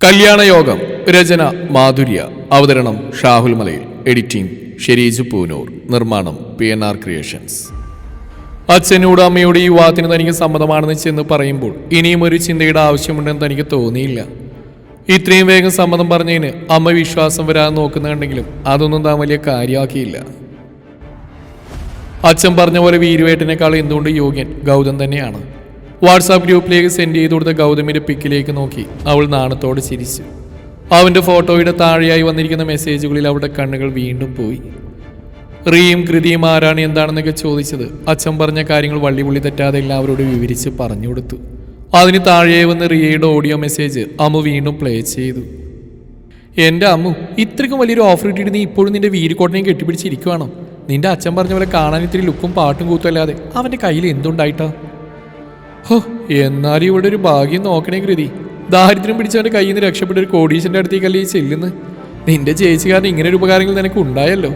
കല്യാണയോഗം രചന മാധുര്യ അവതരണം ഷാഹുൽ മലയിൽ എഡിറ്റിംഗ് ഷെരീജ് പൂനൂർ നിർമ്മാണം പി എൻ ആർ ക്രിയേഷൻസ്. അച്ഛനോട് അമ്മയോട് ഈ വിവാഹത്തിന് തനിക്ക് സമ്മതമാണെന്ന് ചെന്ന് പറയുമ്പോൾ ഇനിയും ഒരു ചിന്തയുടെ ആവശ്യമുണ്ടെന്ന് തനിക്ക് തോന്നിയില്ല. ഇത്രയും വേഗം സമ്മതം പറഞ്ഞതിന് അമ്മ വിശ്വാസം വരാൻ നോക്കുന്നുണ്ടെങ്കിലും അതൊന്നും താൻ വലിയ കാര്യമാക്കിയില്ല. അച്ഛൻ പറഞ്ഞ പോലെ വീരുവേട്ടനേക്കാൾ എന്തുകൊണ്ട് യോഗ്യൻ ഗൗതം തന്നെയാണ്. വാട്സാപ്പ് ഗ്രൂപ്പിലേക്ക് സെൻഡ് ചെയ്ത് കൊടുത്ത ഗൗതമിന്റെ പിക്കിലേക്ക് നോക്കി. അവൾ നാണത്തോടെ ചിരിച്ചു. അവന്റെ ഫോട്ടോയുടെ താഴെയായി വന്നിരിക്കുന്ന മെസ്സേജുകളിൽ അവളുടെ കണ്ണുകൾ വീണ്ടും പോയി. റീയും കൃതിയും ആരാണ് എന്താണെന്നൊക്കെ ചോദിച്ചത്. അച്ഛൻ പറഞ്ഞ കാര്യങ്ങൾ വള്ളിപുള്ളി തെറ്റാതെ എല്ലാവരോടും വിവരിച്ച് പറഞ്ഞു കൊടുത്തു. അതിന് താഴെ വന്ന് റിയയുടെ ഓഡിയോ മെസ്സേജ് അമ്മു വീണ്ടും പ്ലേ ചെയ്തു. എന്റെ അമ്മു ഇത്രയ്ക്കും വലിയൊരു ഓഫർ ഇട്ടിട്ട് നീ ഇപ്പോഴും നിന്റെ വീരിക്കോട്ടനെയും കെട്ടിപ്പിടിച്ചിരിക്കുവാണോ? നിന്റെ അച്ഛൻ പറഞ്ഞ പോലെ കാണാൻ ഇത്തിരി ലുക്കും പാട്ടും കൂത്തും അല്ലാതെ അവന്റെ കയ്യിൽ എന്തുണ്ടായിട്ടാ? ഹോ എന്നാലും ഇവിടെ ഒരു ഭാഗ്യം നോക്കണേ കൃതി. ദാരിദ്ര്യം പിടിച്ചവന്റെ കയ്യിൽ നിന്ന് രക്ഷപ്പെട്ട ഒരു കോടീശന്റെ അടുത്തേക്കല്ലേ ഈ ചെല്ലുന്ന് നിന്റെ ചേച്ചിക്കാരൻ ഇങ്ങനെ ഒരു ഉപകാരങ്ങൾ നിനക്ക് ഉണ്ടായല്ലോ.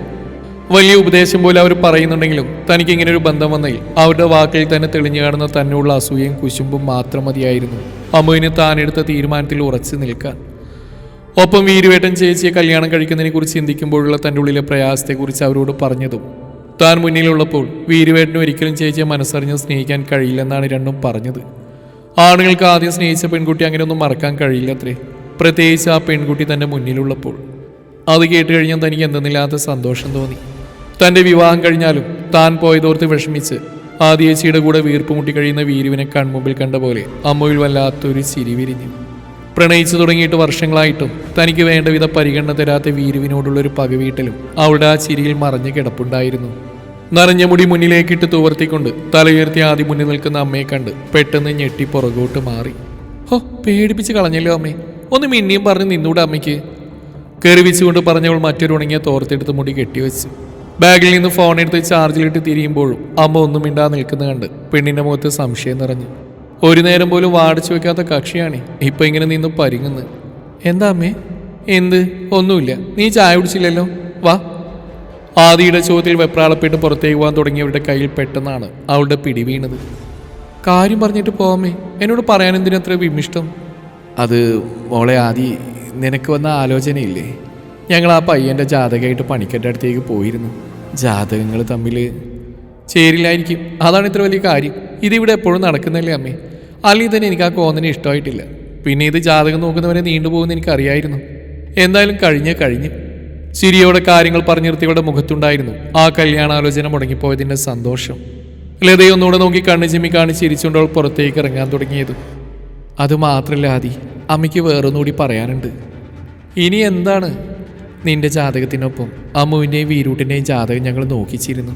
വലിയ ഉപദേശം പോലെ അവർ പറയുന്നുണ്ടെങ്കിലും തനിക്ക് ഇങ്ങനെ ഒരു ബന്ധം വന്നതിൽ അവരുടെ വാക്കിൽ തന്നെ തെളിഞ്ഞു കാണുന്ന തന്നെയുള്ള അസൂയയും കുശുമ്പും മാത്രം മതിയായിരുന്നു. അമ്മുവിന് താനെടുത്ത തീരുമാനത്തിൽ ഉറച്ചു നിൽക്കാൻ. ഒപ്പം വീരുവേട്ടൻ ചേച്ചിയെ കല്യാണം കഴിക്കുന്നതിനെ കുറിച്ച് ചിന്തിക്കുമ്പോഴുള്ള തന്റെ ഉള്ളിലെ പ്രയാസത്തെക്കുറിച്ച് അവരോട് പറഞ്ഞതും താൻ മുന്നിലുള്ളപ്പോൾ വീരുവേട്ടന് ഒരിക്കലും ചേച്ചിയെ മനസ്സറിഞ്ഞ് സ്നേഹിക്കാൻ കഴിയില്ലെന്നാണ് രണ്ടും പറഞ്ഞത്. ആണുങ്ങൾക്ക് ആദ്യം സ്നേഹിച്ച പെൺകുട്ടി അങ്ങനെയൊന്നും മറക്കാൻ കഴിയില്ലത്രേ. പ്രത്യേകിച്ച് ആ പെൺകുട്ടി തന്റെ മുന്നിലുള്ളപ്പോൾ. അത് കേട്ട് കഴിഞ്ഞാൽ തനിക്ക് എന്തെന്നില്ലാത്ത സന്തോഷം തോന്നി. തന്റെ വിവാഹം കഴിഞ്ഞാലും താൻ പോയതോർത്ത് വിഷമിച്ച് ആദിയേച്ചിയുടെ കൂടെ വീർപ്പുമുട്ടി കഴിയുന്ന വീരുവിനെ കൺമുമ്പിൽ കണ്ട പോലെ അമ്മയിൽ വല്ലാത്തൊരു ചിരി വിരിഞ്ഞു. പ്രണയിച്ചു തുടങ്ങിയിട്ട് വർഷങ്ങളായിട്ടും തനിക്ക് വേണ്ട വിധ പരിഗണന തരാത്ത വീരുവിനോടുള്ളൊരു പകവീട്ടലും അവളുടെ ആ ചിരിയിൽ മറഞ്ഞു കിടപ്പുണ്ടായിരുന്നു. നനഞ്ഞ മുടി മുന്നിലേക്കിട്ട് തുവർത്തിക്കൊണ്ട് തലയുയർത്തി ആദ്യം മുന്നിൽ നിൽക്കുന്ന അമ്മയെ കണ്ട് പെട്ടെന്ന് ഞെട്ടി പുറകോട്ട് മാറി. ഹോ പേടിപ്പിച്ച് കളഞ്ഞല്ലോ അമ്മേ. ഒന്ന് മിന്നിയും പറഞ്ഞ് നിന്നൂടെ അമ്മയ്ക്ക്. കെറിവിച്ചുകൊണ്ട് പറഞ്ഞവൾ മറ്റൊരു ഉണങ്ങിയ തോർത്തെടുത്ത് മുടി കെട്ടിവെച്ചു. ബാഗിൽ നിന്ന് ഫോണെടുത്ത് ചാർജിലിട്ട് തിരിയുമ്പോഴും അമ്മ ഒന്നും മിണ്ടാ നിൽക്കുന്ന കണ്ട് പെണ്ണിന്റെ മുഖത്ത് സംശയം നിറഞ്ഞു. ഒരു നേരം പോലും വാടിച്ചു വെക്കാത്ത കക്ഷിയാണ്. ഇപ്പൊ ഇങ്ങനെ നിന്ന് പരിങ്ങുന്നത്. എന്താ അമ്മേ? എന്ത്? ഒന്നുമില്ല. നീ ചായ കുടിച്ചില്ലല്ലോ? വാ. ആദിയുടെ ചോദ്യത്തിൽ വെപ്രാളപ്പെട്ട് പുറത്തേക്ക് പോകാൻ തുടങ്ങിയവരുടെ കയ്യിൽ പെട്ടെന്നാണ് അവളുടെ പിടി വീണത്. കാര്യം പറഞ്ഞിട്ട് പോവാമേ എന്നോട് പറയാൻ എന്തിനത്ര വിമിഷ്ടം? അത് മോളെ ആദി നിനക്ക് വന്ന ആലോചനയില്ലേ? ഞങ്ങൾ ആ പയ്യന്റെ ജാതകമായിട്ട് പണിക്കന്റെ അടുത്തേക്ക് പോയിരുന്നു. ജാതകങ്ങൾ തമ്മിൽ ചേരില്ലായിരിക്കും. അതാണ് ഇത്ര വലിയ കാര്യം. ഇതിവിടെ എപ്പോഴും നടക്കുന്നല്ലേ അമ്മേ? അല്ലെങ്കിൽ തന്നെ എനിക്ക് ആ കോന്നിനെ ഇഷ്ടമായിട്ടില്ല. പിന്നെ ഇത് ജാതകം നോക്കുന്നവരെ നീണ്ടുപോകുന്ന എനിക്കറിയായിരുന്നു. എന്തായാലും കഴിഞ്ഞ കഴിഞ്ഞു. ചിരിയോടെ കാര്യങ്ങൾ പറഞ്ഞു നിർത്തിയവരുടെ മുഖത്തുണ്ടായിരുന്നു ആ കല്യാണാലോചന മുടങ്ങിപ്പോയതിന്റെ സന്തോഷം. ലതയെ ഒന്നുകൂടെ നോക്കി കണ്ണു ചിമ്മി കാണി ചിരിച്ചുകൊണ്ട് അവൾ പുറത്തേക്ക് ഇറങ്ങാൻ തുടങ്ങിയത്. അത് മാത്രല്ല ആദി അമ്മയ്ക്ക് വേറൊന്നുകൂടി പറയാനുണ്ട്. ഇനി എന്താണ്? നിന്റെ ജാതകത്തിനൊപ്പം അമ്മുവിന്റെയും വീരൂട്ടിന്റെയും ജാതകം ഞങ്ങൾ നോക്കിച്ചിരുന്നു.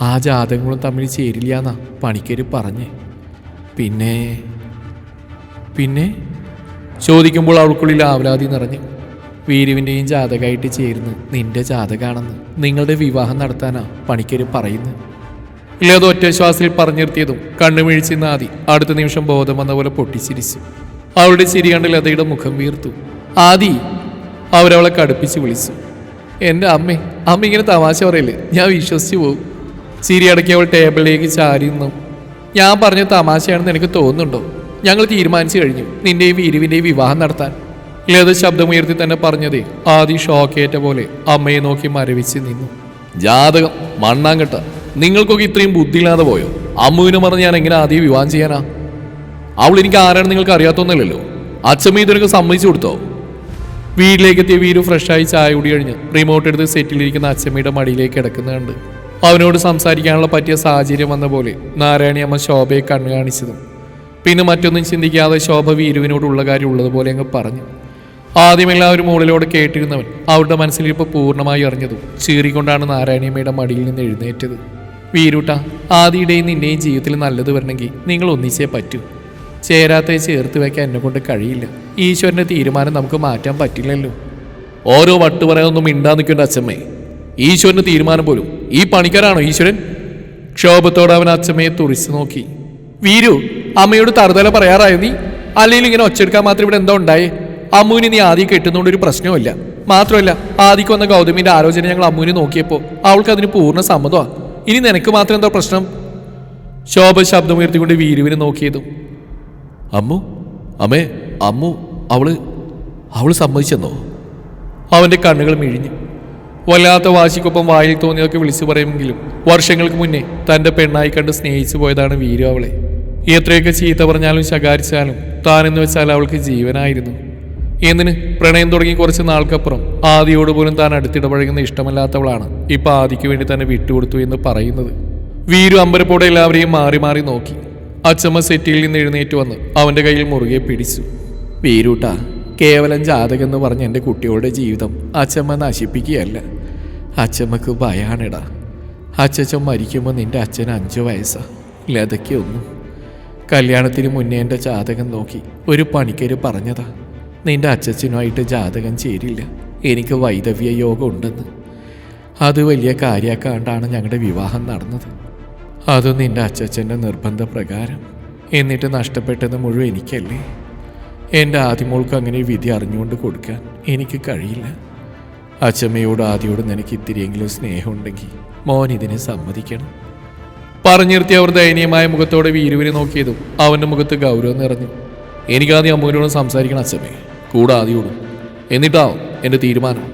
ആ ജാതകങ്ങളും തമ്മിൽ ചേരില്ല എന്നാ പണിക്കര് പറഞ്ഞ്. പിന്നെ പിന്നെ ചോദിക്കുമ്പോൾ അവൾക്കുള്ളിൽ ആവലാതി നിറഞ്ഞു വീരുവിന്റെയും ജാതകമായിട്ട് ചേരുന്ന്. നിന്റെ ജാതകാണെന്ന് നിങ്ങളുടെ വിവാഹം നടത്താനാ പണിക്കര് പറയുന്നു ഇല്ലാതെ ഒറ്റ ശ്വാസിൽ പറഞ്ഞു നിർത്തിയതും കണ്ണുമിഴിച്ച് നാദി അടുത്ത നിമിഷം ബോധം വന്ന പോലെ പൊട്ടിച്ചിരിച്ചു. അവളുടെ ചിരി കണ്ട് ലതയുടെ മുഖം വീർത്തു. ആദി അവരവളെ കടുപ്പിച്ച് വിളിച്ചു. എന്റെ അമ്മേ അമ്മ ഇങ്ങനെ തമാശ പറയല്ലേ? ഞാൻ വിശ്വസിച്ച് പോകും ചിരി അടക്കി അവൾ ടേബിളിലേക്ക് ചാരി നിന്നു. ഞാൻ പറഞ്ഞ തമാശയാണെന്ന് എനിക്ക് തോന്നുന്നുണ്ടോ? ഞങ്ങൾ തീരുമാനിച്ചു കഴിഞ്ഞു നിന്റെയും വീരുവിന്റെയും വിവാഹം നടത്താൻ. ലത ശബ്ദമുയർത്തി തന്നെ പറഞ്ഞതേ ആദി ഷോക്കേറ്റ പോലെ അമ്മയെ നോക്കി മരവിച്ച് നിന്നു. ജാതകം മണ്ണാങ്കട്ട നിങ്ങൾക്കൊക്കെ ഇത്രയും ബുദ്ധിയില്ലാതെ പോയോ? അമ്മുവിനെ പറഞ്ഞ് ഞാൻ എങ്ങനെ ആദ്യം വിവാഹം ചെയ്യാനാ? അവൾ എനിക്ക് ആരാണ് നിങ്ങൾക്ക് അറിയാത്തൊന്നുമില്ലല്ലോ? അച്ഛമ്മ ഇതിനൊക്കെ സമ്മതിച്ചു കൊടുത്തോ? വീട്ടിലേക്ക് എത്തിയ വീരു ഫ്രഷായി ചായ കുടി കഴിഞ്ഞ് റിമോട്ട് എടുത്ത് സെറ്റിലിരിക്കുന്ന അച്ഛമ്മയുടെ മടിയിലേക്ക് കിടക്കുന്ന കണ്ട് അവനോട് സംസാരിക്കാനുള്ള പറ്റിയ സാഹചര്യം വന്ന പോലെ നാരായണി അമ്മ ശോഭയെ കണ്ണു കാണിച്ചതും പിന്നെ മറ്റൊന്നും ചിന്തിക്കാതെ ശോഭ വീരുവിനോടുള്ള കാര്യം ഉള്ളതുപോലെ അങ്ങ് പറഞ്ഞു. ആദ്യം എല്ലാവരും മുകളിലോട് കേട്ടിരുന്നവൻ അവരുടെ മനസ്സിൽ ഇപ്പോൾ പൂർണമായി അറിഞ്ഞതും ചീറിക്കൊണ്ടാണ് നാരായണിയമ്മയുടെ മടിയിൽ നിന്ന് എഴുന്നേറ്റത്. വീരുട്ട ആദിയുടെയും നിന്റെയും ജീവിതത്തിൽ നല്ലത് വരണമെങ്കിൽ നിങ്ങൾ ഒന്നിച്ചേ പറ്റൂ. ചേരാത്തെ ചേർത്ത് വയ്ക്കാൻ എന്നെ കൊണ്ട് കഴിയില്ല. ഈശ്വരന്റെ തീരുമാനം നമുക്ക് മാറ്റാൻ പറ്റില്ലല്ലോ. ഓരോ വട്ടുപറയൊന്നും മിണ്ടാ നിൽക്കേണ്ട അച്ഛമ്മേ. ഈശ്വരന്റെ തീരുമാനം പോലും. ഈ പണിക്കാരാണോ ഈശ്വരൻ? ക്ഷോഭത്തോടെ അവൻ അച്ഛമ്മയെ തുറിച്ചു നോക്കി. വീരു അമ്മയോട് തറുതല പറയാറായോ നീ? അല്ലെങ്കിൽ ഇങ്ങനെ ഒച്ചെടുക്കാൻ മാത്രം ഇവിടെ എന്താ ഉണ്ടായി? അമ്മുവിന് നീ ആദ്യം കെട്ടുന്നതുകൊണ്ട് ഒരു പ്രശ്നവുമില്ല. മാത്രമല്ല ആദ്യക്ക് വന്ന ഗൗതമിന്റെ ആലോചന ഞങ്ങൾ അമ്മുവിനെ നോക്കിയപ്പോൾ അവൾക്ക് അതിന് പൂർണ സമ്മതമാ. ഇനി നിനക്ക് മാത്രം എന്താ പ്രശ്നം? ശോഭ ശബ്ദമുയർത്തിക്കൊണ്ട് വീരുവിനെ നോക്കിയതു. അമ്മു അമ്മേ അമ്മു അവൾ അവൾ സമ്മതിച്ചെന്നോ? അവന്റെ കണ്ണുകൾ മിഴിഞ്ഞു. വല്ലാത്ത വാശിക്കൊപ്പം വായിൽ തോന്നിയതൊക്കെ വിളിച്ചു പറയുമെങ്കിലും വർഷങ്ങൾക്ക് മുന്നേ തന്റെ പെണ്ണായി കണ്ട് സ്നേഹിച്ചു പോയതാണ് വീരു അവളെ. എത്രയൊക്കെ ചീത്ത പറഞ്ഞാലും ശകാരിച്ചാലും താനെന്ന് വെച്ചാൽ അവൾക്ക് ജീവനായിരുന്നു. എന്തിന്? പ്രണയം തുടങ്ങി കുറച്ച് നാൾക്കപ്പുറം ആദിയോട് പോലും താൻ അടുത്തിടപഴകുന്ന ഇഷ്ടമല്ലാത്തവളാണ് ഇപ്പൊ ആദിക്ക് വേണ്ടി തന്നെ വിട്ടുകൊടുത്തു എന്ന് പറയുന്നത്. വീരു അമ്പരപ്പോടെ എല്ലാവരെയും മാറി മാറി നോക്കി. അച്ചമ്മ സെറ്റിയിൽ നിന്ന് എഴുന്നേറ്റ് വന്ന് അവന്റെ കയ്യിൽ മുറുകെ പിടിച്ചു. വീരൂട്ടാ കേവലം ജാതകം എന്ന് പറഞ്ഞ എന്റെ കുട്ടികളുടെ ജീവിതം അച്ചമ്മ നശിപ്പിക്കുകയല്ല. അച്ചമ്മക്ക് ഭയാണിടാ. അച്ചച്ചൻ മരിക്കുമ്പോൾ നിന്റെ അച്ഛൻ അഞ്ച് വയസ്സാ. ലതയ്ക്കൊന്നും കല്യാണത്തിന് മുന്നേ എന്റെ ജാതകം നോക്കി ഒരു പണിക്കര് പറഞ്ഞതാ. നിന്റെ അച്ചച്ചനുമായിട്ട് ജാതകം ചേരില്ല. എനിക്ക് വൈദവ്യ യോഗം ഉണ്ടെന്ന്. അത് വലിയ കാര്യമാക്കാണ്ടാണ് ഞങ്ങളുടെ വിവാഹം നടന്നത്. അത് നിന്റെ അച്ഛച്ചന്റെ നിർബന്ധപ്രകാരം. എന്നിട്ട് നഷ്ടപ്പെട്ടത് മുഴുവൻ എനിക്കല്ലേ? എന്റെ ആദ്യമോൾക്ക് അങ്ങനെ വിധി അറിഞ്ഞുകൊണ്ട് കൊടുക്കാൻ എനിക്ക് കഴിയില്ല. അച്ചമ്മയോട് ആദ്യോട് നിനക്ക് ഇത്തിരിയെങ്കിലും സ്നേഹമുണ്ടെങ്കിൽ മോൻ ഇതിനെ സമ്മതിക്കണം. പറഞ്ഞു നിർത്തി അവർ ദയനീയമായ മുഖത്തോടെ വീരുവിനെ നോക്കിയതും അവന്റെ മുഖത്ത് ഗൗരവം നിറഞ്ഞു. എനിക്കാദ്യം അമ്മൂരോട് സംസാരിക്കണം അച്ഛമ്മേ കൂടെ ആദ്യോടും. എന്നിട്ടാവും എന്റെ തീരുമാനം.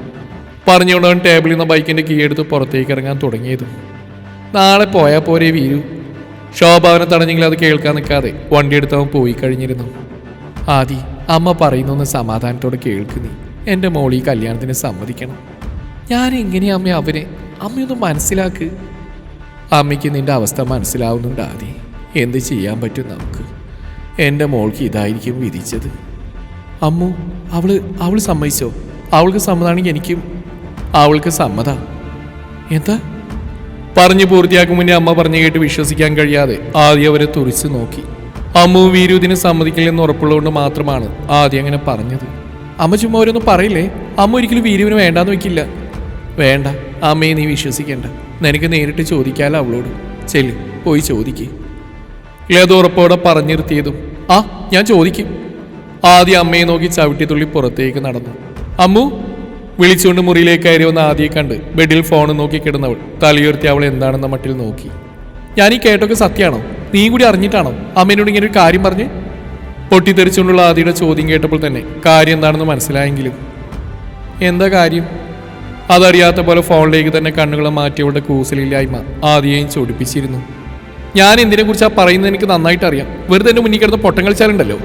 പറഞ്ഞുകൊണ്ട് ടേബിളിൽ നിന്ന് ബൈക്കിന്റെ കീ എടുത്ത് പുറത്തേക്ക് ഇറങ്ങാൻ തുടങ്ങിയതും. നാളെ പോയാൽ പോരെ വീരു. ശോഭാവനെ തടഞ്ഞെങ്കിൽ അത് കേൾക്കാൻ നിൽക്കാതെ വണ്ടി എടുത്ത് അവൻ പോയി കഴിഞ്ഞിരുന്നു. ആദി അമ്മ പറയുന്നൊന്ന് സമാധാനത്തോടെ കേൾക്കുന്നേ എന്റെ മോൾ ഈ കല്യാണത്തിന് സമ്മതിക്കണം. ഞാൻ എങ്ങനെയാ അമ്മ അവനെ? അമ്മയൊന്ന് മനസ്സിലാക്ക്. അമ്മയ്ക്ക് നിന്റെ അവസ്ഥ മനസ്സിലാവുന്നുണ്ട് ആദി. എന്ത് ചെയ്യാൻ പറ്റും നമുക്ക്? എന്റെ മോൾക്ക് ഇതായിരിക്കും വിധിച്ചത്. അമ്മു അവൾ അവൾ സമ്മതിച്ചോ? അവൾക്ക് സമ്മതാണെങ്കിൽ എനിക്കും അവൾക്ക് സമ്മത. എന്താ? പറഞ്ഞു പൂർത്തിയാക്കും മുന്നേ അമ്മ പറഞ്ഞു കേട്ട് വിശ്വസിക്കാൻ കഴിയാതെ ആദ്യം അവരെ തുറിച്ചു നോക്കി. അമ്മു വീരു ഇതിന് സമ്മതിക്കില്ലെന്ന് ഉറപ്പുള്ളതുകൊണ്ട് മാത്രമാണ് ആദ്യം അങ്ങനെ പറഞ്ഞത്. അമ്മ ചുമ്മാ ഓരോന്നും പറയില്ലേ? അമ്മ ഒരിക്കലും വീരുവിന് വേണ്ടാന്ന് വെക്കില്ല. വേണ്ട അമ്മയെ നീ വിശ്വസിക്കേണ്ട. നിനക്ക് നേരിട്ട് ചോദിക്കാലോ അവളോട്. ചെല്ലു പോയി ചോദിക്ക്. ലത ഉറപ്പോടെ പറഞ്ഞിരുത്തിയതും ആ ഞാൻ ചോദിക്കും. ആദ്യം അമ്മയെ നോക്കി ചവിട്ടിത്തുള്ളി പുറത്തേക്ക് നടന്നു. അമ്മു വിളിച്ചുകൊണ്ട് മുറിയിലേക്ക് കയറി വന്ന ആദ്യം കണ്ട് ബെഡിൽ ഫോൺ നോക്കി കിടന്നവൾ തലയുയർത്തി അവൾ എന്താണെന്ന മട്ടിൽ നോക്കി. ഞാൻ ഈ കേട്ടൊക്കെ സത്യമാണോ? നീ കൂടി അറിഞ്ഞിട്ടാണോ അമ്മേനോട് ഇങ്ങനെ ഒരു കാര്യം പറഞ്ഞ്? പൊട്ടിത്തെറിച്ചുകൊണ്ടുള്ള ആദിയുടെ ചോദ്യം കേട്ടപ്പോൾ തന്നെ കാര്യം എന്താണെന്ന് മനസ്സിലായെങ്കിലും. എന്താ കാര്യം? അതറിയാത്ത പോലെ ഫോണിലേക്ക് തന്നെ കണ്ണുകളെ മാറ്റിയവളുടെ കൂസലില്ലായ്മ ആദ്യയും ചൊടിപ്പിച്ചിരുന്നു. ഞാൻ എന്തിനെ കുറിച്ചാ പറയുന്നത് എനിക്ക് നന്നായിട്ട് അറിയാം വെറുതെ എന്റെ മുന്നിൽ കിടന്ന് പൊട്ടം കളിച്ചാലുണ്ടല്ലോ.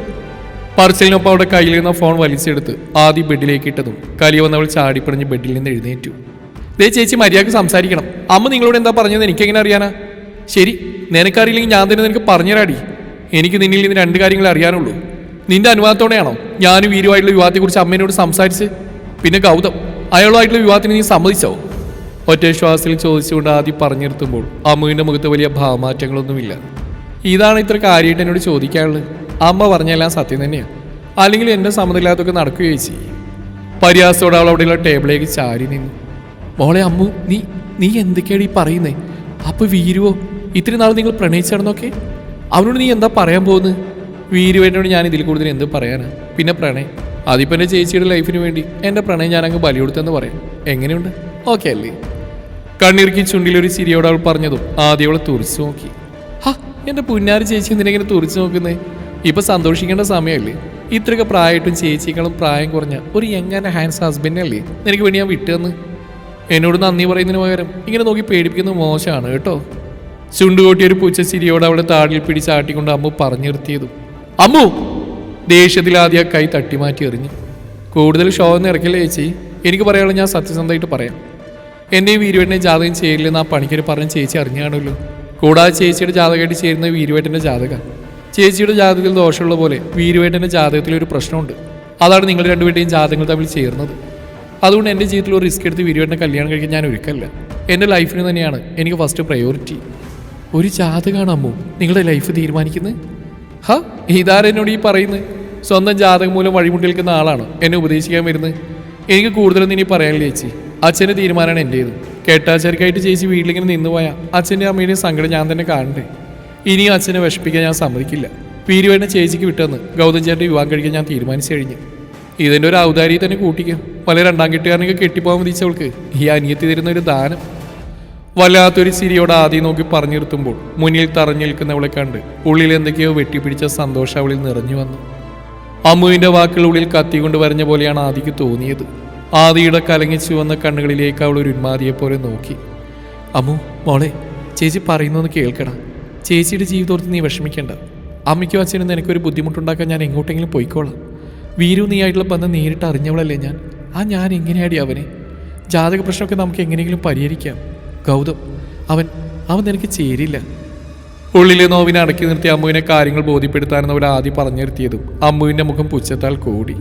പറച്ചിലിനൊപ്പം അവിടെ കയ്യിലിരുന്ന ഫോൺ വലിച്ചെടുത്ത് ആദി ബെഡിലേക്ക് ഇട്ടതും കലി വന്നവൾ ചാടിപ്പറഞ്ഞ് ബെഡിൽ നിന്ന് എഴുന്നേറ്റു. ദേ ചേച്ചി മര്യാദയ്ക്ക് സംസാരിക്കണം. അമ്മ നിങ്ങളോട് എന്താ പറഞ്ഞത് എനിക്കെങ്ങനെ അറിയാനാ? ശരി നിനക്കറിയില്ലെങ്കിൽ ഞാൻ തന്നെ നിനക്ക് പറഞ്ഞുതരാടി. എനിക്ക് നിന്നിൽ നിന്ന് രണ്ട് കാര്യങ്ങൾ അറിയാനുള്ളൂ. നിന്റെ അനുവാദത്തോടെയാണോ ഞാനും വീരുമായിട്ടുള്ള വിവാഹത്തെക്കുറിച്ച് അമ്മേനോട് സംസാരിച്ച്? പിന്നെ ഗൗതം അയാളുമായിട്ടുള്ള വിവാഹത്തിന് നീ സമ്മതിച്ചോ? ഒറ്റ ശ്വാസത്തിൽ ചോദിച്ചുകൊണ്ട് ആദ്യം പറഞ്ഞിരുത്തുമ്പോൾ അമ്മുവിന്റെ മുഖത്ത് വലിയ ഭാവമാറ്റങ്ങളൊന്നുമില്ല. ഇതാണ് ഇത്ര കാര്യമായിട്ട് എന്നോട് ചോദിക്കാനുള്ളത്. അമ്മ പറഞ്ഞെല്ലാം സത്യം തന്നെയാണ് അല്ലെങ്കിൽ എന്റെ സമ്മതമില്ലാത്തൊക്കെ നടക്കുകയും ചെയ്യും. പരിഹാസത്തോടെ അവൾ അവിടെയുള്ള ടേബിളിലേക്ക് ചാരി നിന്നു. മോളെ അമ്മു നീ നീ എന്തൊക്കെയാണ് ഈ പറയുന്നേ? അപ്പൊ വീരുവോ? ഇത്രയും നാൾ നിങ്ങൾ പ്രണയിച്ചാണെന്നൊക്കെ അവനോട് നീ എന്താ പറയാൻ പോകുന്നത്? വീരുവേനോട് ഞാൻ ഇതിൽ കൂടുതൽ എന്ത് പറയാനാ. പിന്നെ പ്രണയം അതിപ്പോൾ എന്റെ ചേച്ചിയുടെ ലൈഫിന് വേണ്ടി എന്റെ പ്രണയം ഞാൻ അങ്ങ് ബലി കൊടുത്തെന്ന് പറയാം. എങ്ങനെയുണ്ട്? ഓക്കെ അല്ലേ? കണ്ണീർക്കി ചുണ്ടിലൊരു ചിരിയോട് അവൾ പറഞ്ഞതും ആദ്യം അവളെ തുറിച്ചു നോക്കി. ഹാ എന്റെ പുന്നാരി ചേച്ചി എന്തിനെങ്ങനെ തുറിച്ചു നോക്കുന്നേ? ഇപ്പോൾ സന്തോഷിക്കേണ്ട സമയമല്ലേ ഇത്രയൊക്കെ പ്രായമായിട്ടും ചേച്ചിക്കളും പ്രായം കുറഞ്ഞ ഒരു എങ്ങനെ ഹാൻഡ്സ് ഹസ്ബൻഡല്ലേ നിനക്ക് വേണ്ടി ഞാൻ വിട്ടുതന്ന് എന്നോട് നന്ദി പറയുന്നതിന് പകരം ഇങ്ങനെ നോക്കി പേടിപ്പിക്കുന്നത് മോശമാണ് കേട്ടോ. ചുണ്ടുകൊട്ടി ഒരു പൂച്ച ചിരിയോട് അവളെ താടിൽ പിടിച്ചാട്ടിക്കൊണ്ട് അമ്മു പറഞ്ഞു നിർത്തിയതും. അമ്മു! ദേഷ്യത്തിൽ ആദ്യ കൈ തട്ടിമാറ്റി എറിഞ്ഞു. കൂടുതൽ ഷോ എന്ന് ഇറക്കില്ല ചേച്ചി? എനിക്ക് പറയാനുള്ള ഞാൻ സത്യസന്ധമായിട്ട് പറയാം. എന്നെയും വീരുവേട്ടനെ ജാതകം ചേരില്ലെന്ന് ആ പണിക്കര് പറഞ്ഞ് ചേച്ചി അറിഞ്ഞാണല്ലോ. കൂടാതെ ചേച്ചിയുടെ ജാതകമായിട്ട് ചേരുന്ന വീരുവേട്ടന്റെ ജാതക. ചേച്ചിയുടെ ജാതകത്തിൽ ദോഷമുള്ള പോലെ വീരുവേട്ടന്റെ ജാതകത്തിൽ ഒരു പ്രശ്നമുണ്ട്. അതാണ് നിങ്ങൾ രണ്ടുപേരുടെയും ജാതകങ്ങൾ തമ്മിൽ ചേർന്നത്. അതുകൊണ്ട് എന്റെ ജീവിതത്തിൽ ഒരു റിസ്ക് എടുത്ത് വീരുവേട്ടനെ കല്യാണം കഴിക്കാൻ ഞാൻ ഒരുക്കല്ല. എന്റെ ലൈഫിന് തന്നെയാണ് എനിക്ക് ഫസ്റ്റ് പ്രയോറിറ്റി ഒരു ജാതകമാണ് അമ്മു നിങ്ങളുടെ ലൈഫ് തീരുമാനിക്കുന്നത് ഹ ഇതാരെന്നോട് ഈ പറയുന്നത് സ്വന്തം ജാതകം മൂലം വഴിമുട്ടി നിൽക്കുന്ന ആളാണ് എന്നെ ഉപദേശിക്കാൻ വരുന്നത് എനിക്ക് കൂടുതലൊന്നും ഇനി പറയാനില്ല ചേച്ചി. അച്ഛന്റെ തീരുമാനമാണ് എന്റേത് കെട്ടാച്ചേർക്കായിട്ട് ചേച്ചി വീട്ടിലിങ്ങനെ നിന്ന് പോയാൽ അച്ഛന്റെ അമ്മയുടെയും സങ്കടം ഞാൻ തന്നെ കാണണ്ടേ? ഇനിയും അച്ഛനെ വിഷപ്പിക്കാൻ ഞാൻ സമ്മതിക്കില്ല. പീരുവേണ ചേച്ചിക്ക് വിട്ടെന്ന് ഗൗതം വിവാഹം കഴിക്കാൻ ഞാൻ തീരുമാനിച്ചു കഴിഞ്ഞു. ഇതിന്റെ ഒരു ഔദാരി തന്നെ കൂട്ടിക്കും. പല രണ്ടാം കെട്ടുകാരനൊക്കെ കെട്ടിപ്പോകാൻ മതിച്ചവൾക്ക് ഈ അനിയത്തി തരുന്ന ഒരു ദാനം. വല്ലാത്തൊരു ചിരിയോടെ ആദ്യം നോക്കി പറഞ്ഞു നിർത്തുമ്പോൾ മുന്നിൽ തറഞ്ഞു നിൽക്കുന്നവളെ കണ്ട് ഉള്ളിൽ എന്തൊക്കെയോ വെട്ടിപ്പിടിച്ച സന്തോഷം അവളിൽ നിറഞ്ഞു വന്നു. അമ്മുവിന്റെ വാക്കുകൾ ഉള്ളിൽ കത്തിക്കൊണ്ട് വരഞ്ഞ പോലെയാണ് ആദിക്ക് തോന്നിയത്. ആദിയുടെ കലങ്ങി ചുവന്ന കണ്ണുകളിലേക്ക് അവൾ ഒരു ഉന്മാതിയെ പോലെ നോക്കി. അമ്മു മോളെ ചേച്ചി പറയുന്നൊന്ന് കേൾക്കടാ. ചേച്ചിയുടെ ജീവിതത്തോർത്ത് നീ വിഷമിക്കേണ്ട. അമ്മയ്ക്കും അച്ഛനും നിനക്കൊരു ബുദ്ധിമുട്ടുണ്ടാക്കാൻ ഞാൻ എങ്ങോട്ടെങ്കിലും പോയിക്കോളാം. വീരു നീ ആയിട്ടുള്ള ബന്ധം നേരിട്ട് അറിഞ്ഞവളല്ലേ ഞാൻ? ആ ഞാൻ എങ്ങനെയാടി അവനെ? ജാതക പ്രശ്നമൊക്കെ നമുക്ക് എങ്ങനെയെങ്കിലും പരിഹരിക്കാം. ഗൗതം അവൻ അവൻ എനിക്ക് ചേരില്ല ഉള്ളിലെ നോവിനെ അടക്കി നിർത്തി അമ്മുവിനെ കാര്യങ്ങൾ ബോധ്യപ്പെടുത്താനെന്ന് അവർ ആദ്യം പറഞ്ഞു അമ്മുവിന്റെ മുഖം പുച്ഛത്താൽ കൂടി.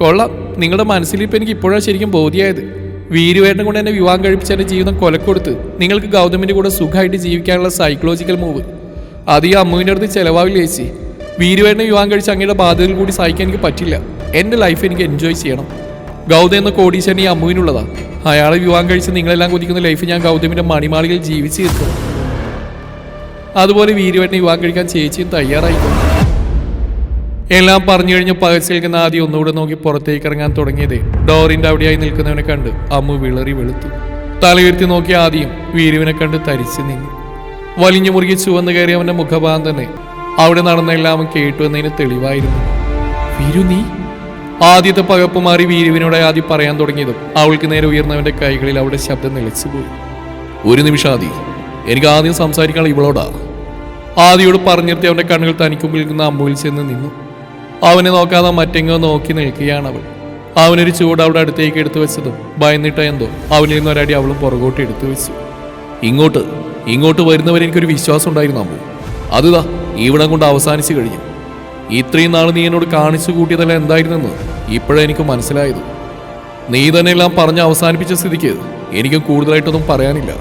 കൊള്ളാം നിങ്ങളുടെ മനസ്സിലിപ്പോൾ എനിക്ക് ഇപ്പോഴാണ് ശരിക്കും ബോധ്യമായത് വീരുവേട്ടൻ കൊണ്ട് എന്നെ വിവാഹം കഴിപ്പിച്ച് എന്റെ ജീവിതം കൊലക്കൊടുത്ത് നിങ്ങൾക്ക് ഗൗതമിന്റെ കൂടെ സുഖമായിട്ട് ജീവിക്കാനുള്ള സൈക്കോളജിക്കൽ മൂവ് അത് ഈ അമ്മുവിന്റെ അടുത്ത് ചിലവാവില്ല ചേച്ചി. വീരുവേട്ടനെ വിവാഹം കഴിച്ച് അങ്ങയുടെ ബാധ്യതയിൽ കൂടി സഹിക്കാൻ എനിക്ക് പറ്റില്ല. എന്റെ ലൈഫ് എനിക്ക് എൻജോയ് ചെയ്യണം. ഗൗതം എന്ന കോടീശ്വരൻ ഈ അമ്മുവിനുള്ളതാ. അയാളെ വിവാഹം കഴിച്ച് നിങ്ങളെല്ലാം കൊതിക്കുന്ന ലൈഫ് ഞാൻ ഗൗതമിന്റെ മണിമാളികൾ ജീവിച്ച് തീർക്കും അതുപോലെ വീരുവേട്ടനെ വിവാഹം കഴിക്കാൻ ചേച്ചിയും തയ്യാറായി എല്ലാം പറഞ്ഞു കഴിഞ്ഞ് പകച്ചു നിൽക്കുന്ന ആദ്യം ഒന്നുകൂടെ നോക്കി പുറത്തേക്ക് ഇറങ്ങാൻ തുടങ്ങിയത് ഡോറിന്റെ അവിടെയായി നിൽക്കുന്നവനെ കണ്ട് അമ്മു വിളറി വെളുത്തു. തലയുയർത്തി നോക്കി ആദ്യം വീരുവിനെ കണ്ട് തരിച്ചു നിന്നു. വലിഞ്ഞു മുറുകി ചുവന്ന് കയറി അവന്റെ മുഖഭാഗം തന്നെ അവിടെ നടന്ന എല്ലാം കേട്ടു എന്നതിന് തെളിവായിരുന്നു. വീരു നീ ആദ്യത്തെ പകപ്പ് മാറി വീരുവിനോട് ആദ്യം പറയാൻ തുടങ്ങിയതും അവൾക്ക് നേരെ ഉയർന്നവന്റെ കൈകളിൽ അവിടെ ശബ്ദം നിലച്ചുപോയി. ഒരു നിമിഷം ആദി എനിക്ക് ആദ്യം സംസാരിക്കാൻ ഇവളോടാ. ആദിയോട് പറഞ്ഞിരുത്തി അവന്റെ കണ്ണുകൾ തനിക്ക് മുമ്പിൽ നിൽക്കുന്ന അമ്മുവിൽ ചെന്ന് നിന്നു. അവനെ നോക്കാതെ മറ്റെങ്ങോ നോക്കി നിൽക്കുകയാണ് അവൾ അവനൊരു ചൂട് അവിടെ അടുത്തേക്ക് എടുത്തു വെച്ചതും ഭയന്നിട്ട എന്തോ അവനിൽ നിന്ന് ഒരടി അവളും പുറകോട്ട് എടുത്തു വെച്ചു. ഇങ്ങോട്ട് ഇങ്ങോട്ട് വരുന്നവരെ എനിക്കൊരു വിശ്വാസം ഉണ്ടായിരുന്നു അമ്മു അതുതാ ഇവിടം കൊണ്ട് അവസാനിച്ചു കഴിഞ്ഞു. ഇത്രയും നാൾ നീ എന്നോട് കാണിച്ചു കൂട്ടിയതല്ല എന്തായിരുന്നെന്ന് ഇപ്പോഴെനിക്ക് മനസ്സിലായത്. നീ തന്നെ എല്ലാം പറഞ്ഞ് അവസാനിപ്പിച്ച സ്ഥിതിക്ക് എനിക്കും കൂടുതലായിട്ടൊന്നും പറയാനില്ല.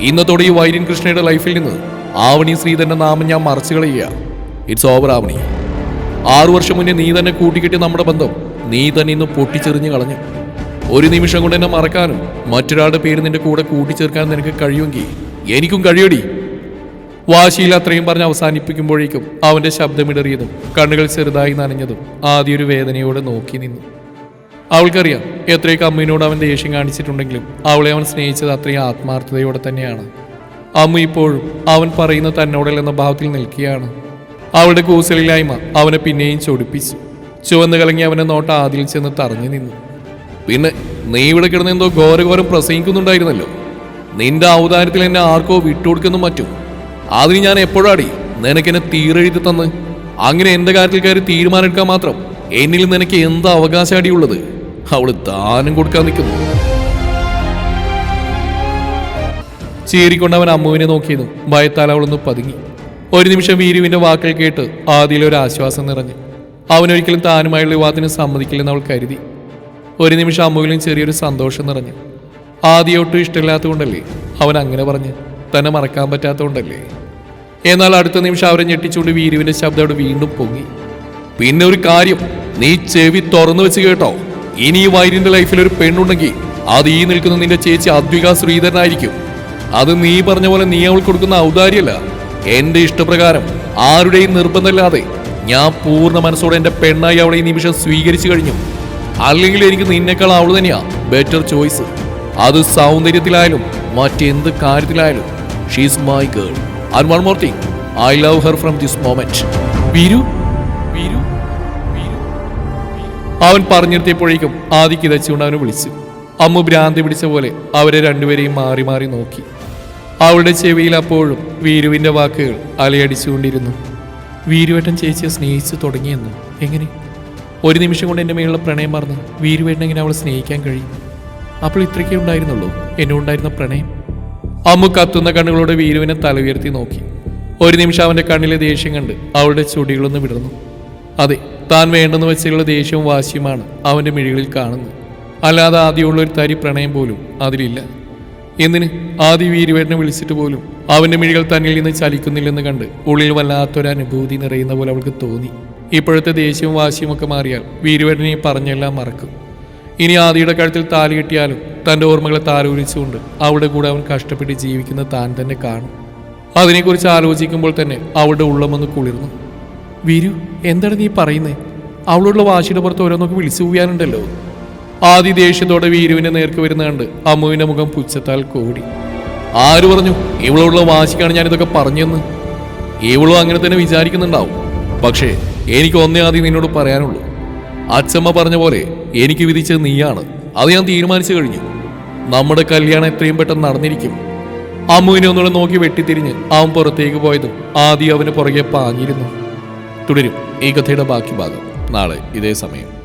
ഇന്നത്തോടെ ഈ വൈര്യൻ കൃഷ്ണയുടെ ലൈഫിൽ നിന്ന് ആവണി ശ്രീധരന്റെ നാമം ഞാൻ മറച്ചു കളയുക. It's over Avani. ആറു വർഷം മുന്നേ നീ തന്നെ കൂട്ടിക്കെട്ടിയ നമ്മുടെ ബന്ധം നീ തന്നെ ഇന്ന് പൊട്ടിച്ചെറിഞ്ഞു കളഞ്ഞു. ഒരു നിമിഷം കൊണ്ട് എന്നെ മറക്കാനും മറ്റൊരാളുടെ പേര് നിന്റെ കൂടെ കൂട്ടിച്ചേർക്കാനും നിനക്ക് കഴിയുമെങ്കിൽ എനിക്കും കഴിയടി. വാശിയിൽ അത്രയും പറഞ്ഞ് അവസാനിപ്പിക്കുമ്പോഴേക്കും അവന്റെ ശബ്ദമിടറിയതും കണ്ണുകൾ ചെറുതായി നനഞ്ഞതും ആദ്യ ഒരു വേദനയോടെ നോക്കി നിന്നു. അവൾക്കറിയാം എത്രയൊക്കെ അമ്മയോട് അവൻ ദേഷ്യം കാണിച്ചിട്ടുണ്ടെങ്കിലും അവളെ അവൻ സ്നേഹിച്ചത് അത്രയും ആത്മാർത്ഥതയോടെ തന്നെയാണ്. അമ്മ ഇപ്പോഴും അവൻ പറയുന്ന തന്നോടല്ലെന്ന ഭാവത്തിൽ നിൽക്കുകയാണ്. അവളുടെ കൂസലില്ലായ്മ അവനെ പിന്നെയും ചൊടിപ്പിച്ചു. ചുവന്ന് കലങ്ങി അവനെ നോട്ട ആദിൽ ചെന്ന് തറഞ്ഞു നിന്നു. പിന്നെ നീ ഇവിടെ കിടന്ന് എന്തോ ഘോരഘോരം പ്രസംഗിക്കുന്നുണ്ടായിരുന്നല്ലോ. നിന്റെ അവതാരത്തിൽ എന്നെ ആർക്കോ വിട്ടുകൊടുക്കുന്നു മറ്റും. അതിന് ഞാൻ എപ്പോഴാടി നിനക്കെന്നെ തീരെഴുതി തന്ന്? അങ്ങനെ എന്റെ കാര്യത്തിൽ കയറി തീരുമാനമെടുക്കാൻ മാത്രം എന്നിൽ നിനക്ക് എന്താ അവകാശാടിയുള്ളത് അവൾ ദാനം കൊടുക്കാൻ നിൽക്കുന്നു. ചീറിക്കൊണ്ട് അവൻ അമ്മുവിനെ നോക്കിയതും ഭയത്താൽ അവളൊന്ന് പതുങ്ങി. ഒരു നിമിഷം വീരുവിന്റെ വാക്കുകൾ കേട്ട് ആദ്യയിൽ ഒരു ആശ്വാസം നിറഞ്ഞു. അവനൊരിക്കലും താനുമായുള്ള വിവാഹത്തിന് സമ്മതിക്കില്ലെന്ന് അവൾ കരുതി. ഒരു നിമിഷം അമ്മുവിലും ചെറിയൊരു സന്തോഷം നിറഞ്ഞു. ആദ്യം ഒട്ടും ഇഷ്ടമില്ലാത്തതുകൊണ്ടല്ലേ അവൻ അങ്ങനെ പറഞ്ഞ്. തന്നെ മറക്കാൻ പറ്റാത്തതുകൊണ്ടല്ലേ? എന്നാൽ അടുത്ത നിമിഷം അവരെ ഞെട്ടിച്ചുകൊണ്ട് വീരുവിന്റെ ശബ്ദം അവിടെ വീണ്ടും പൊങ്ങി. പിന്നെ ഒരു കാര്യം നീ ചെവി തുറന്നു വെച്ച് കേട്ടോ. ഇനി ഈ വൈരിന്റെ ലൈഫിൽ ഒരു പെണ്ണുണ്ടെങ്കിൽ അത് ഈ നിൽക്കുന്ന നിന്റെ ചേച്ചി അദ്വിക ശ്രീധരനായിരിക്കും. അത് നീ പറഞ്ഞ പോലെ നീ അവൾ കൊടുക്കുന്ന ഔദാര്യല്ല എന്റെ ഇഷ്ടപ്രകാരം ആരുടെയും നിർബന്ധമില്ലാതെ ഞാൻ പൂർണ മനസ്സോടെ എന്റെ പെണ്ണായി അവളെ ഈ നിമിഷം സ്വീകരിച്ചു കഴിഞ്ഞു. അല്ലെങ്കിൽ എനിക്ക് നിന്നേക്കാൾ അവൾ തന്നെയാ ബെറ്റർ ചോയ്സ് അത് സൗന്ദര്യത്തിലായാലും മറ്റെന്ത് കാര്യത്തിലായാലും she's my girl and one more thing I love her from this moment Veeru അവൻ പറഞ്ഞിരുത്തിയപ്പോഴേക്കും ആദിക്ക് കിതച്ചുകൊണ്ട് അവനെ വിളിച്ചു. അമ്മ ഭ്രാന്തി പിടിച്ച പോലെ അവരെ രണ്ടുപേരെയും മാറി മാറി നോക്കി. അവളുടെ ചെവിയിൽ അപ്പോഴും വീരുവിന്റെ വാക്കുകൾ അലയടിച്ചുകൊണ്ടിരുന്നു. വീരുവേട്ടൻ ചേച്ചിയെ സ്നേഹിച്ചു തുടങ്ങിയെന്നു? എങ്ങനെ? ഒരു നിമിഷം കൊണ്ട് എന്റെ മേലുള്ള പ്രണയം മറന്ന് വീരുവേട്ടൻ എങ്ങനെ അവളെ സ്നേഹിക്കാൻ കഴിയും? അപ്പോൾ ഇത്രയ്ക്കേ ഉണ്ടായിരുന്നുള്ളൂ. എന്നുണ്ടായിരുന്ന പ്രണയം. അമ്മു കത്തുന്ന കണ്ണുകളോടെ വീരുവിനെ തല ഉയർത്തി നോക്കി. ഒരു നിമിഷം അവന്റെ കണ്ണിലെ ദേഷ്യം കണ്ട് അവളുടെ ചുടികളൊന്ന് വിടർന്നു. അതെ താൻ വേണ്ടെന്ന് വെച്ചുള്ള ദേഷ്യവും വാശിയുമാണ് അവന്റെ മിഴികളിൽ കാണുന്നത്. അല്ലാതെ ആദ്യമുള്ള ഒരു തരി പ്രണയം പോലും അതിലില്ല. എന്തിന്? ആദ്യ വീരുവേട്ടനെ വിളിച്ചിട്ട് പോലും അവന്റെ മിഴികൾ തന്നിൽ നിന്ന് ചലിക്കുന്നില്ലെന്ന് കണ്ട് ഉള്ളിൽ വല്ലാത്തൊരു അനുഭൂതി നിറയുന്ന പോലെ അവൾക്ക് തോന്നി. ഇപ്പോഴത്തെ ദേഷ്യവും വാശിയും ഒക്കെ മാറിയാൽ വീരുവേട്ടനെ പറഞ്ഞെല്ലാം മറക്കും. ഇനി ആദിയുടെ കഴുത്തിൽ താലി കെട്ടിയാലും തന്റെ ഓർമ്മകളെ താലോലിച്ചുകൊണ്ട് അവളുടെ കൂടെ അവൻ കഷ്ടപ്പെട്ട് ജീവിക്കുന്ന താൻ തന്നെ കാണും. അതിനെക്കുറിച്ച് ആലോചിക്കുമ്പോൾ തന്നെ അവളുടെ ഉള്ളമൊന്ന് കുളിർന്നു. വീരു എന്താണ് നീ പറയുന്നത് അവളുള്ള വാശിയുടെ പുറത്ത് ഓരോന്നൊക്കെ വിളിച്ചു പോയാനുണ്ടല്ലോ ആദ്യ ദേഷ്യത്തോടെ വീരുവിനെ നേർക്ക് വരുന്ന കണ്ട് അമ്മുവിന്റെ മുഖം പുച്ഛത്താൽ കൂടി. ആര് പറഞ്ഞു ഇവളുള്ള വാശിക്കാണ് ഞാനിതൊക്കെ പറഞ്ഞെന്ന്? ഇവളും അങ്ങനെ തന്നെ വിചാരിക്കുന്നുണ്ടാവും. പക്ഷേ എനിക്ക് ഒന്നേ ആദ്യം നിന്നോട് പറയാനുള്ളൂ. അച്ഛമ്മ പറഞ്ഞ പോലെ എനിക്ക് വിധിച്ചത് നീയാണ്. അത് ഞാൻ തീരുമാനിച്ചു കഴിഞ്ഞു. നമ്മുടെ കല്യാണം എത്രയും പെട്ടെന്ന് നടന്നിരിക്കും. അമ്മുവിനെ ഒന്നുകൂടെ നോക്കി വെട്ടിത്തിരിഞ്ഞ് അവൻ പുറത്തേക്ക് പോയതും ആദ്യം അവന് പുറകെ പാഞ്ഞിരുന്നു. തുടരും ഈ കഥയുടെ ബാക്കി ഭാഗം. നാളെ ഇതേ സമയം.